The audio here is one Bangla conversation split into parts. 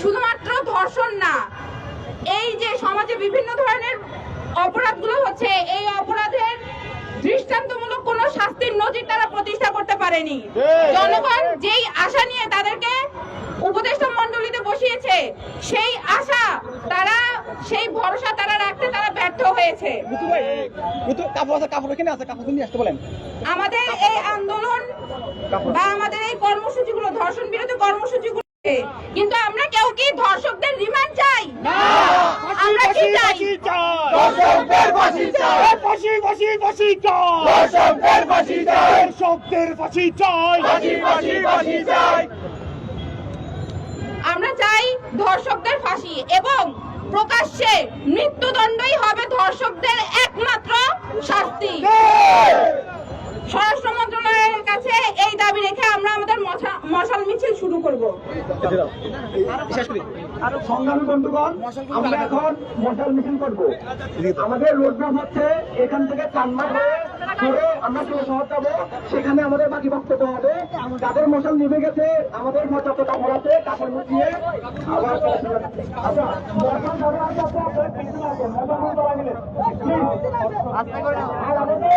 শুধুমাত্র ধর্ষণ না এই যে সমাজে বিভিন্ন ধরনের অপরাধগুলো হচ্ছে এই অপরাধের দৃষ্টান্তমূলক কোনো শাস্তির নজির তারা প্রতিষ্ঠা করতে পারেনি। জনগণ যেই আশা নিয়ে তাদেরকে উপদেষ্টা মণ্ডলীতে বসিয়েছে সেই আশা তারা সেই ভরসা তারা রাখতে তারা ব্যর্থ হয়েছে। আমাদের এই আন্দোলন বা আমাদের এই কর্মসূচিগুলো ধর্ষণ বিরোধী কর্মসূচিগুলো কিন্তু আমরা কেউ কি ধর্ষকদের রিমান্ড চাই আমরা কি চাই দর্শকদের ফাঁসি চাই। ফাঁসি ফাঁসি ফাঁসি চাই। দর্শকদের ফাঁসি চাই। দর্শকদের ফাঁসি চাই। ফাঁসি ফাঁসি ফাঁসি চাই। আমরা চাই ধর্ষকদের ফাঁসি এবং প্রকাশ্যে মৃত্যুদণ্ডই হবে ধর্ষকদের একমাত্র শাস্তি। স্বরাষ্ট্র মন্ত্রণালয়ের কাছে এই দাবি রেখে আমরা আমাদের মশা- মশাল মিছিল শুরু করব। সংগ্রামী বন্ধুগণ আমরা এখন মশাল মিছিল করব। আমাদের রোডম্যাপ হচ্ছে এখান থেকে চান্না হয়ে আমরা চলে শহর যাব সেখানে আমাদের বাকি বক্তব্য হবে। যাদের মশাল নিভে গেছে আমাদের পর্যাপ্ত কাপড় কাপড় মুছিয়ে আবার আচ্ছা মশাল আপনারা পিছনে মশাল আর আমাদের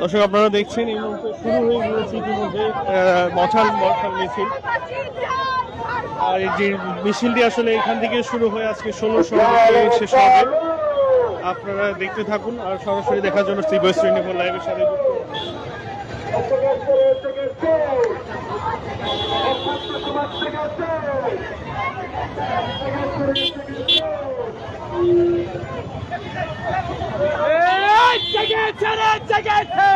দর্শক, আপনারা দেখছেন, এই মুহূর্তে শুরু হয়ে গিয়েছে ইতিমধ্যে মশাল মশাল মিছিল। আর এই যে মিছিলটি আসলে এখান থেকে শুরু হয়ে আজকে ষোলো সমাজে শেষ হবে। আপনারা দেখতে থাকুন, আর সরাসরি দেখার জন্য শ্রী বৈশ্রী নিপুণ লাইভের সাথে যুক্ত। জেগেছে রে জেগেছে।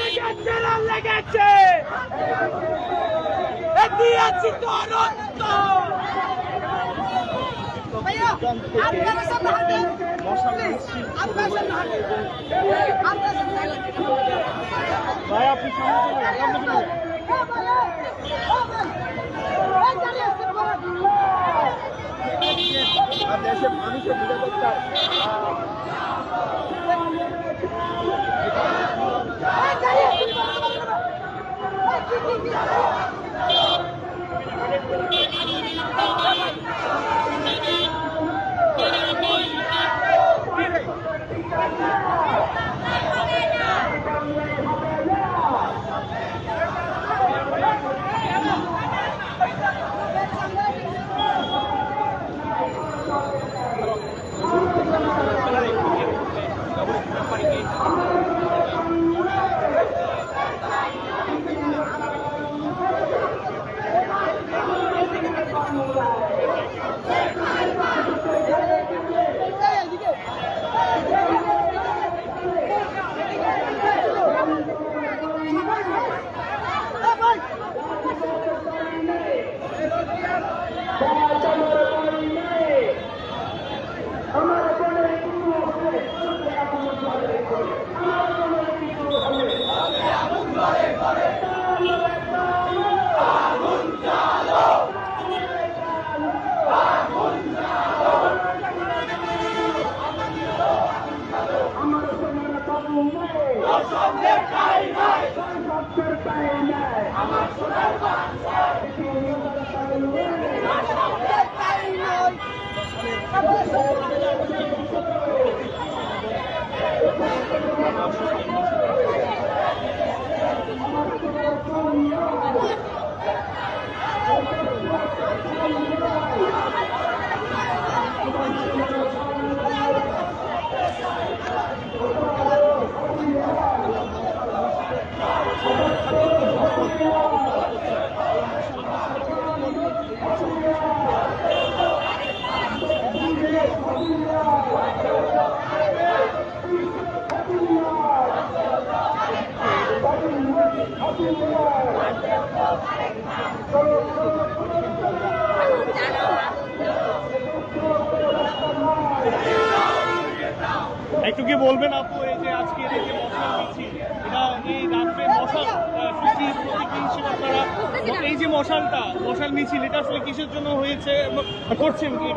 লেগেছে রে লেগেছে। দিয়েছি তো আপনারা আপনারা আপনারা ভাই আপনি সামনে চলে দেশের মানুষের নিরাপত্তার একটু কি বলবেন আপু, এই যে আজকের এই যে এটা এই রাত্রে হিসেবে আপনারা এই যে মশালটা, মশাল এটা কিসের জন্য হয়েছে করছেন কি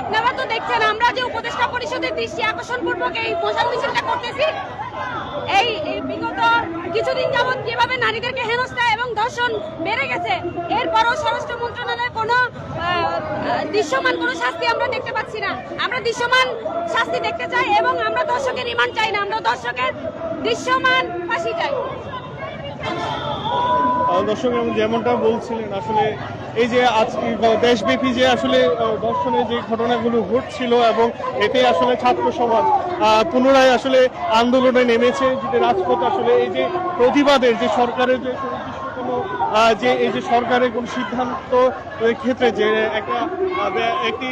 আপনারা তো দেখছেন, আমরা যে উপদেষ্টা পরিষদের দৃষ্টি আকর্ষণ এই মশাল মিছিলটা করতেছি, এই কিছুদিন যাবৎ যেভাবে নারীদেরকে হেনস্থা এবং ধর্ষণ বেড়ে গেছে, এরপরও স্বরাষ্ট্র মন্ত্রণালয়ের কোনো দৃশ্যমান কোনো শাস্তি আমরা দেখতে পাচ্ছি না। আমরা দৃশ্যমান শাস্তি দেখতে চাই এবং আমরা দর্শকের রিমান্ড চাই না, আমরা দর্শকের দৃশ্যমান ফাঁসি চাই। দর্শক যেমনটা বলছিলেন, আসলে এই যে আজ দেশব্যাপী যে আসলে দর্শনে যে ঘটনাগুলো ঘটছিল এবং এতে আসলে ছাত্র সমাজ পুনরায় আসলে আন্দোলনে নেমেছে যে রাজপথ আসলে এই যে প্রতিবাদের যে সরকারের যে কোনো যে এই যে সরকারের কোন সিদ্ধান্ত ক্ষেত্রে যে একটা একটি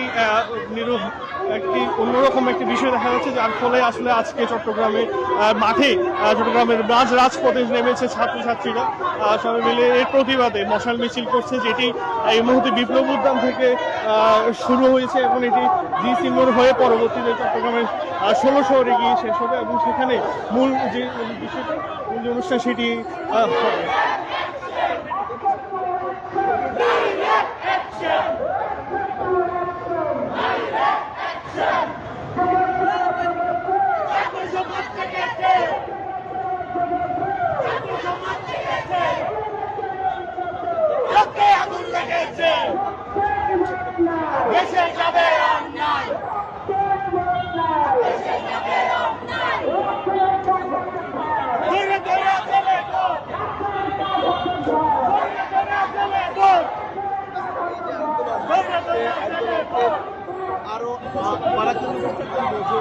একটি অন্যরকম একটি বিষয় দেখা যাচ্ছে যার ফলে আসলে আজকে চট্টগ্রামে মাঠে চট্টগ্রামের রাজ রাজপথে নেমেছে ছাত্রছাত্রীরা। সবাই মিলে এর প্রতিবাদে মশাল মিছিল করছে, যেটি এই মুহূর্তে বিপ্লব উদ্যান থেকে শুরু হয়েছে এবং এটি জি সিঙ্গর হয়ে পরবর্তীতে চট্টগ্রামের ষোলো শহরে গিয়ে শেষ হবে এবং সেখানে মূল যে বিষয়টা, মূল যে অনুষ্ঠান সেটি আহ, হবে চোখে আগুন লেগেছে দেশে যাবে অন্যায় ধরে ধরে চলে গো ধরে ধরে চলে গো ধরে ধরে চলে গো আরও মারাত্মক চেষ্টা করব যে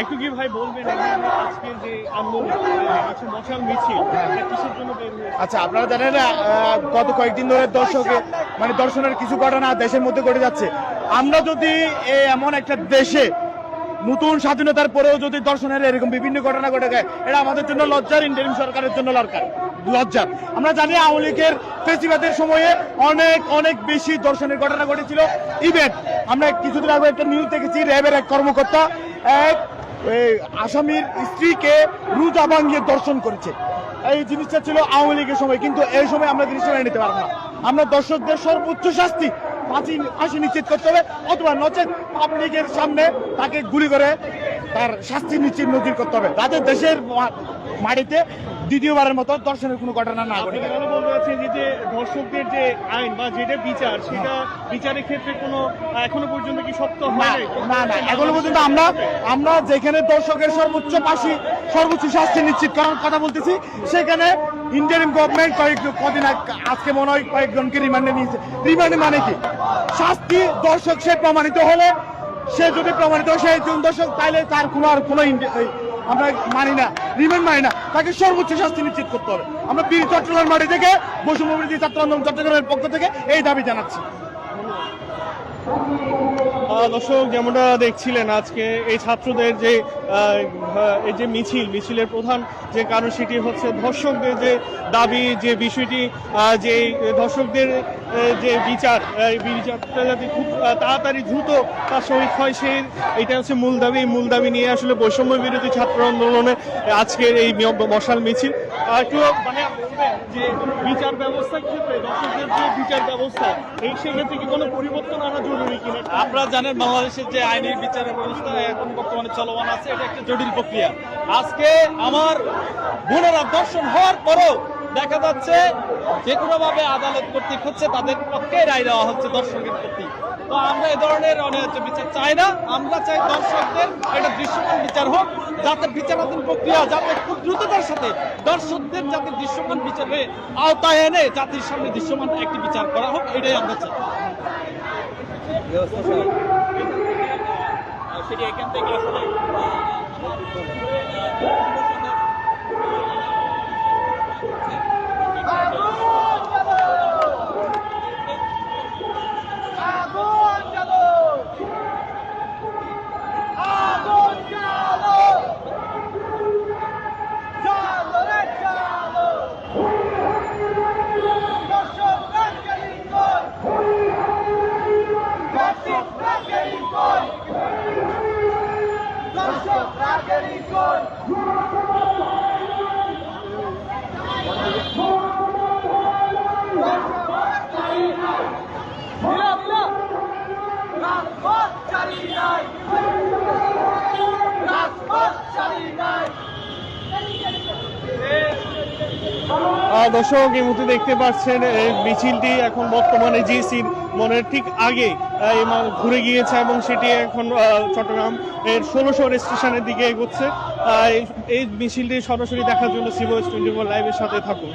একটু কি ভাই বলবেন এখানে আজকে যে আন্দোলন আহ, আছে মশাল মিছিল এটা কিসের জন্য বের হয়েছে আচ্ছা আপনারা জানেন গত কয়েকদিন ধরে দর্শকে মানে দর্শনের কিছু ঘটনা দেশের মধ্যে ঘটে যাচ্ছে। আমরা যদি এমন একটা দেশে নতুন স্বাধীনতার পরেও যদি দর্শনের এরকম বিভিন্ন ঘটনা ঘটে যায়, এটা আমাদের জন্য লজ্জার, ইন্টারিম সরকারের জন্য লরকার লজ্জার। আমরা জানি আওয়ামী লীগের ফেস্টিভ্যালের সময়ে অনেক অনেক বেশি দর্শনের ঘটনা ঘটেছিল। ইভেন আমরা কিছুদিন আগে একটা নিউজ দেখেছি, র্যাবের এক কর্মকর্তা এক আসামির স্ত্রীকে রুজা ভাঙ্গিয়ে দর্শন করেছে। এই জিনিসটা ছিল আওয়ামী লীগের সময়, কিন্তু এই সময় আমরা জিনিসটা মেনে নিতে পারব না। আমরা দর্শকদের সর্বোচ্চ শাস্তি ফাঁসি ফাঁসি নিশ্চিত করতে হবে, অথবা নচেত পাবলিকের সামনে তাকে গুলি করে তার শাস্তি নিশ্চিত নজির করতে হবে। তাদের দেশের মাটিতে দ্বিতীয়বারের মতো দর্শনের কোনো ঘটনা না ঘটে। যে যে ধর্ষকদের যে আইন বা যেটা বিচার সেটা বিচারের ক্ষেত্রে কোনো এখনও পর্যন্ত কি শক্ত না হয় না না এখনও পর্যন্ত আমরা আমরা যেখানে দর্শকের সর্বোচ্চ ফাঁসি সর্বোচ্চ শাস্তি নিশ্চিত করার কথা বলতেছি সেখানে ইন্ডিয়ান গভর্নমেন্ট কয়েক কদিন আজকে মনে হয় কয়েকজনকে রিমান্ডে নিয়েছে। রিমান্ডে মানে কি? শাস্তি দর্শক সে প্রমাণিত হলে সে যদি প্রমাণিত হয় সে একজন দর্শক তাইলে তার কোনো আর কোনো আমরা মানি না রিমান্ড মানি না। তাকে সর্বোচ্চ শাস্তি নিশ্চিত করতে হবে। আমরা বীর চট্টগ্রাম মাটি থেকে বৈষম্যবিরোধী ছাত্র আন্দোলন চট্টগ্রামের পক্ষ থেকে এই দাবি জানাচ্ছি। দর্শক, যেমনটা দেখছিলেন আজকে, এই ছাত্রদের যে এই যে মিছিল, মিছিলের প্রধান যে কারণ সেটি হচ্ছে ধর্ষকদের যে দাবি, যে বিষয়টি যে ধর্ষকদের যে বিচার বিচারটা যাতে খুব তাড়াতাড়ি দ্রুত তার সহিত হয় সেই এটা হচ্ছে মূল দাবি। মূল দাবি নিয়ে আসলে বৈষম্য বিরোধী ছাত্র আন্দোলনে আজকের এই মশাল মিছিল। একটু মানে যে বিচার ব্যবস্থার ক্ষেত্রে দর্শকদের যে বিচার ব্যবস্থা, এই সেক্ষেত্রে কি কোনো পরিবর্তন আনা জরুরি কিনা? আপনারা জানেন, বাংলাদেশের যে আইনি বিচারের ব্যবস্থা এখন বর্তমানে চলমান আছে, এটা একটা জটিল প্রক্রিয়া। আজকে আমার বোনেরা দর্শন হওয়ার পরও দেখা যাচ্ছে যে কোনো ভাবে আদালত কর্তৃক হচ্ছে তাদের পক্ষে রায় দেওয়া হচ্ছে দর্শকের প্রতি। তো আমরা এ ধরনের অনেক বিচার চাই না, আমরা চাই দর্শকদের একটা দৃশ্যমান বিচার হোক, যাতে বিচারাধীন প্রক্রিয়া, যাতে খুব দ্রুততার সাথে দর্শকদের যাতে দৃশ্যমান বিচারে আওতায় এনে জাতির সামনে দৃশ্যমান একটি বিচার করা হোক, এটাই আমরা চাই। সেটি এখান থেকে আসলে দর্শক এই মুহূর্তে দেখতে পাচ্ছেন মিছিলটি এখন বর্তমানে জিসির মনের ঠিক আগে ঘুরে গিয়েছে এবং সেটি এখন চট্টগ্রাম এর ষোলোশোর স্টেশনের দিকে এগোচ্ছে। এই- মিছিলটি সরাসরি দেখার জন্য সিভোস টোয়েন্টি ফোর লাইভের সাথে থাকুন।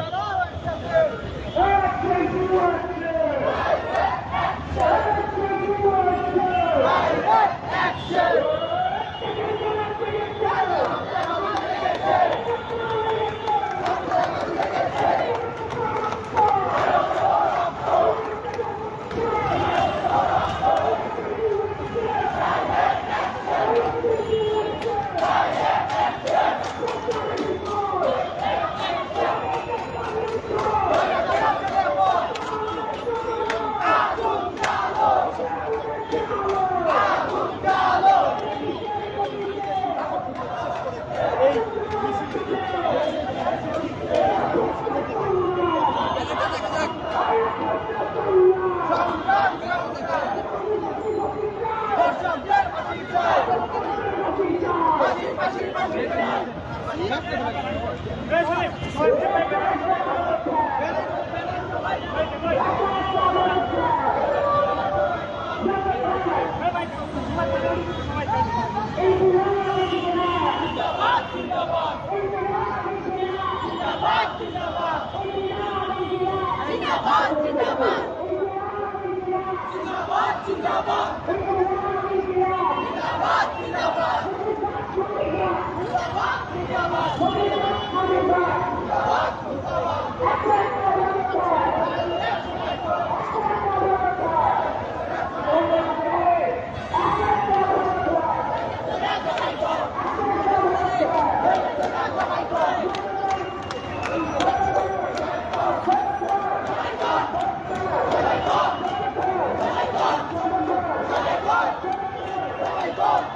紧张吗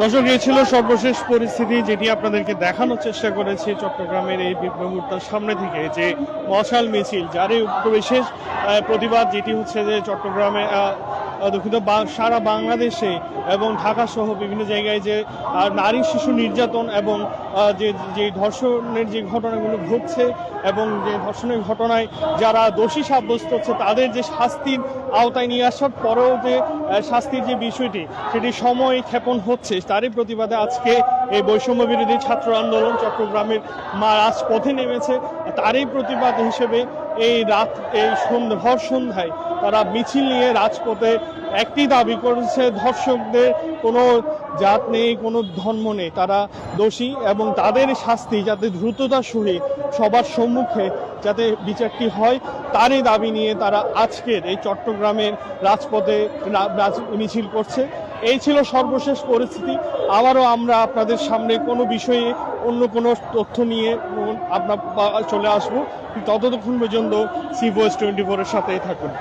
দর্শক এই ছিল সর্বশেষ পরিস্থিতি যেটি আপনাদেরকে দেখানোর চেষ্টা করেছি চট্টগ্রামের এই বিপ্লবীর সামনে থেকে যে মশাল মিছিল যারই বিশেষ আহ, প্রতিবাদ যেটি হচ্ছে যে চট্টগ্রামে দুঃখিত সারা বাংলাদেশে এবং ঢাকা সহ বিভিন্ন জায়গায় যে নারী শিশু নির্যাতন এবং যে যে ধর্ষণের যে ঘটনাগুলো ঘটছে এবং যে ধর্ষণের ঘটনায় যারা দোষী সাব্যস্ত হচ্ছে, তাদের যে শাস্তির আওতায় নিয়ে আসার পরেও যে শাস্তির যে বিষয়টি, সেটি সময় ক্ষেপণ হচ্ছে। তারই প্রতিবাদে আজকে এই বৈষম্য বিরোধী ছাত্র আন্দোলন চট্টগ্রামের মা রাজপথে নেমেছে। তারই প্রতিবাদ হিসেবে এই রাত এই সন্ধ্যা ভর সন্ধ্যায় তারা মিছিল নিয়ে রাজপথে একটি দাবি করেছে ধর্ষকদের কোনো জাত নেই, কোনো ধর্ম নেই। তারা দোষী এবং তাদের শাস্তি যাতে দ্রুততার সহিত সবার সম্মুখে যাতে বিচারটি হয়, তারই দাবি নিয়ে তারা আজকের এই চট্টগ্রামের রাজপথে মিছিল করছে। এই ছিল সর্বশেষ পরিস্থিতি। আবারও আমরা আপনাদের সামনে কোনো বিষয়ে অন্য কোনো তথ্য নিয়ে আপনার চলে আসব। ততক্ষণ পর্যন্ত সি ভয়েস টোয়েন্টি ফোরের সাথেই থাকুন।